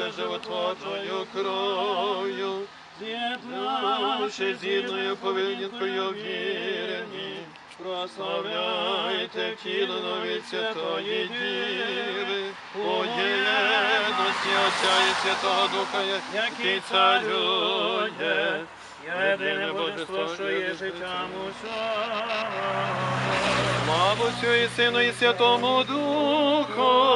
омився животворною кров'ю, з'єднавши з єдною повинніткою вірені, прославляйте тіло нові Святої Діви, у єдності Отця і Святого Духа, який царює, єдине Божество, що є життям усього. Славу Отцю і Сину і Святому Духові,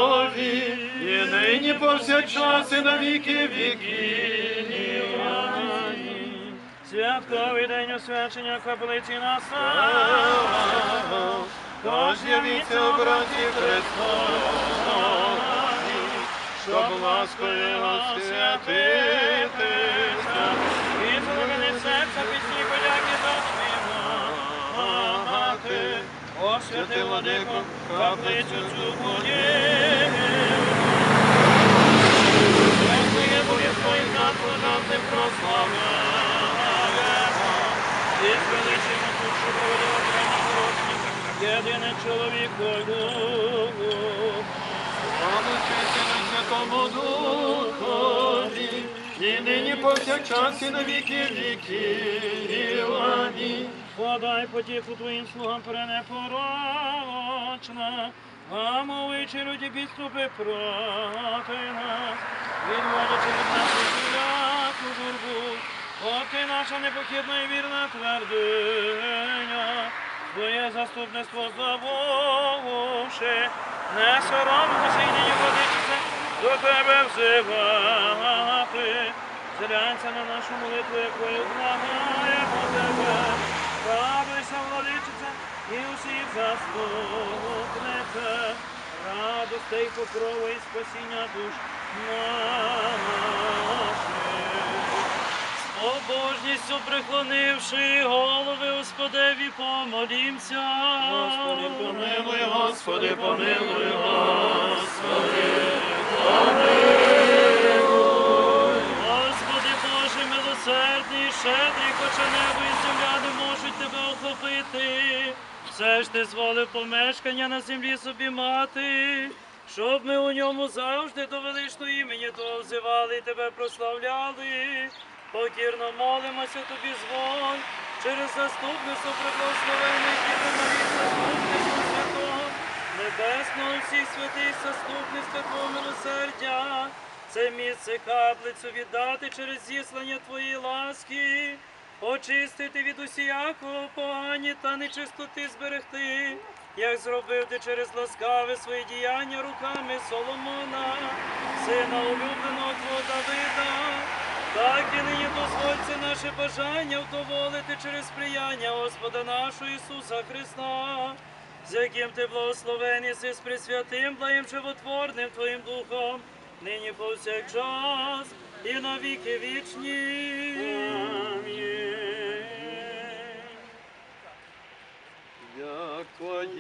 і нині повсякчас і на віки віків. Амінь. Святковий день освячення каплиці настав. Тож явіться образі Христові, щоб ласкою освятити. Освяти владико, каплицю цю. Дякує Богу твоїм заслугам ти прославляємо. І звеличимо душу поводова єдине чоловікою. Славу Отцю і Сину і Святому Духові, і нині повсякчас і на віки віків. Амінь. Подай потіху твоїм слугам пренепорочна, а мовичі люди підступи проти нас, відводячи від нас усіляку журбу, От ти наша непохідна і вірна твердиня, Твоє заступництво забувши, не соромимося і нині водичися до тебе взивати. Зглянься на нашу молитву, якою благаємо тебе. Радуйся, владичиця, і усіх заступниця, радостей, покрови і спасіння душ наших. Обожністю приклонивши голови Господеві, помолімся. Господи, помилуй, Господи, помилуй, Господи. Господи Боже, милосердний, щедрий, хоча небо і земля не можуть тебе охопити. Все ж ти зволив помешкання на землі собі мати, щоб ми у ньому завжди до величного імені Твого взивали і тебе прославляли. Покірно молимося тобі звон через заступництво преблагословених Діви Марії, заступництво святого, небесного всіх святих заступництва Твого милосердя. Це місце каплицю віддати через зіслання Твоєї ласки, очистити від усіякого погані та нечистоти зберегти, як зробив ти через ласкаве свої діяння руками Соломона, сина улюбленого Твого Давида. Так і нині дозволь це наше бажання вдоволити через сприяння Господа нашого Ісуса Христа, з яким ти благословений з пресвятим, благим животворним Твоїм Духом, нині повсякчас і на віки вічні. Амінь. Як твоїм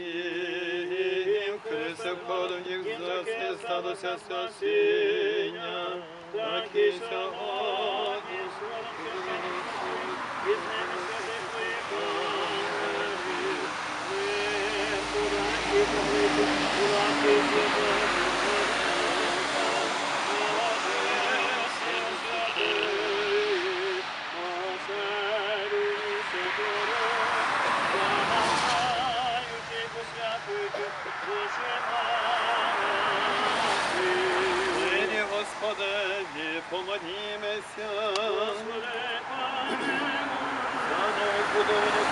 Христе входу в них зрости сталося спасіння, так і сьогодні.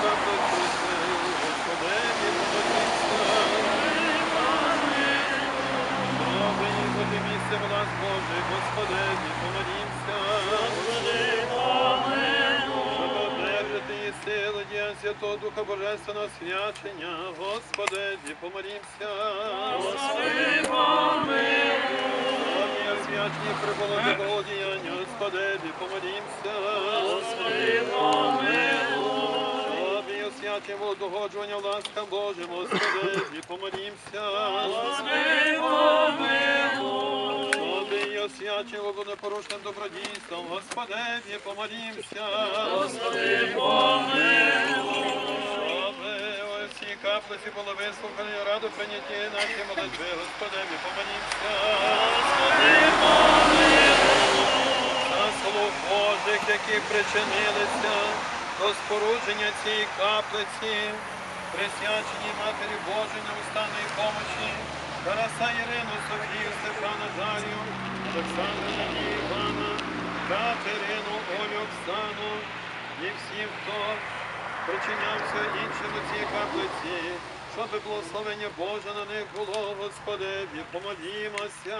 Каплиці, Господеві, помолімося. Добре, Господи, Господеві, помолімся. Щоб одержати і силу дія Святого Духа Божественного свячення, помолімся. Славні освячені до Богодіяння, Господеві, помолімся. Щоб і освячені було догоджування ласка Божим, Господеві, помолімся. Щоб і було непорушним добродійством, Господеві, помолімся. Щоб усі каплиці було вислухані, раду прийняті наші молитви, Господеві, помолімся. причинилися до спорудження цієї каплиці, присвячені Матері Божої неустанної помочі, Тараса Ірину, Софію, Стефана Дар'ю, Олександра Надію Івана, Катерину, Олю, Оксану і всім, хто причинявся іншим у цій каплиці, щоб благословення Боже на них було, Господи, помолімося.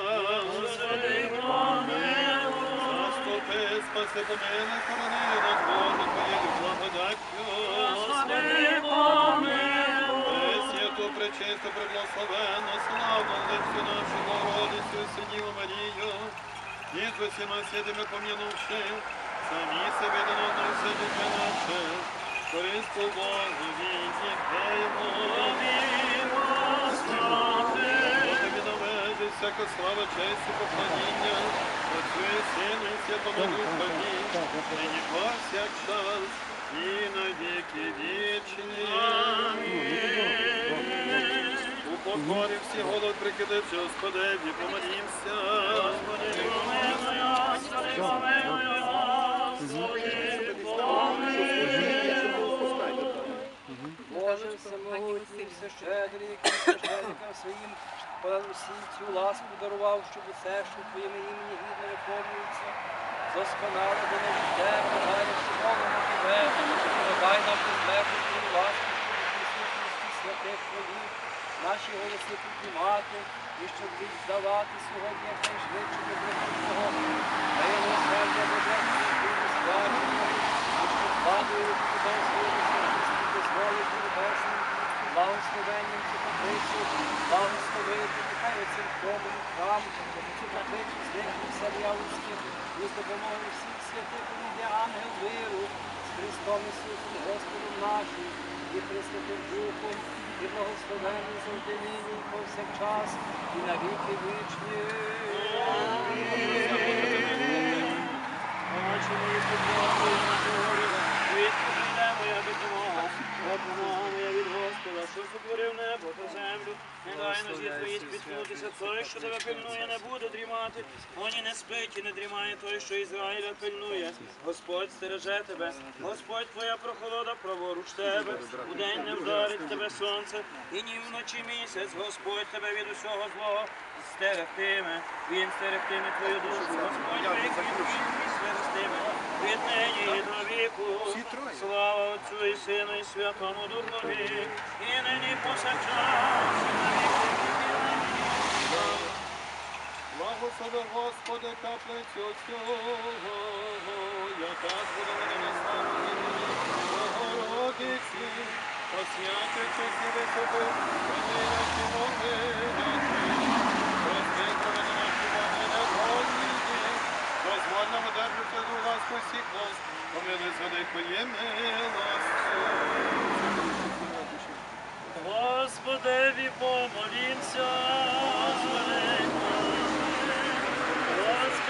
Господи, помилуй. Заступи, спаси, помилуй, корони над Боже Твоєю благодаттю. Господи, помилуй. Пресвяту, пречисту, преблагословенну, славну лицю нашу Богородицю, Синіву Марію, і з усіма святими пом'янувши, самі себе до нас все дітей наше, користу Богу. Господи, Тобі належить всяка слава, честь і поклоніння, Отцю і Сину і Святому Духові, нині повсякчас і на віки. У покорі всі голод прикидавши, Господеві, помолімся. Господи, помилуй, Господи, помилуй, понад усі цю ласку дарував, щоб усе, що в твоєму імені гідно виконується, досконало до нові тебе, далі що молимо тебе, подай нам безмежну твою ласку, щоб у присутності святих твоїх, наші голоси піднімати, і щоб віддавати сьогодні якнайшвидше до Твого, та й милосердя божественного і скарження, і щоб падою тебе благословенням цю каплицю, благословити, нехай оцим хромом храм, цю каплицю з них Сар'явських, і з всіх святих увійде ангел миру, з Христом Ісусом Господом нашим, і Пресвятим Духом, і благословенним завжди нині, повсякчас, і на віки вічні. Очі мої підносили на горі, спіткнутися, той, що тебе пильнує, не буде дрімати. Оні не спить і не дрімає той, що Ізраїля пильнує. Господь стереже тебе, Господь твоя прохолода праворуч тебе. У день не вдарить тебе сонце, і ні вночі місяць. Господь тебе від усього злого стерегтиме. Він стерегтиме твою душу. Господь стерегтиме. Від нині і до віку. Слава Отцю і Сину і Святому Духові. І нині повсякчас. і на віки віків. Благослови, Господи, каплицю цю, яка збудована на славі Богородиці, освячуючи всі висоти, помилячи мови наші, розвиковані наші Боги негодні, дозволь нам одержати до ласку всіх нас, помилуй з великої милості. Господеві помолімся.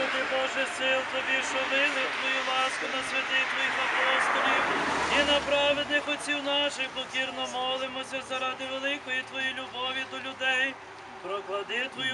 Господи Боже сил тобі, що вилив твою ласку на святих твоїх апостолів і на праведних отців наших покірно молимося заради великої твоєї любові до людей. Проклади твою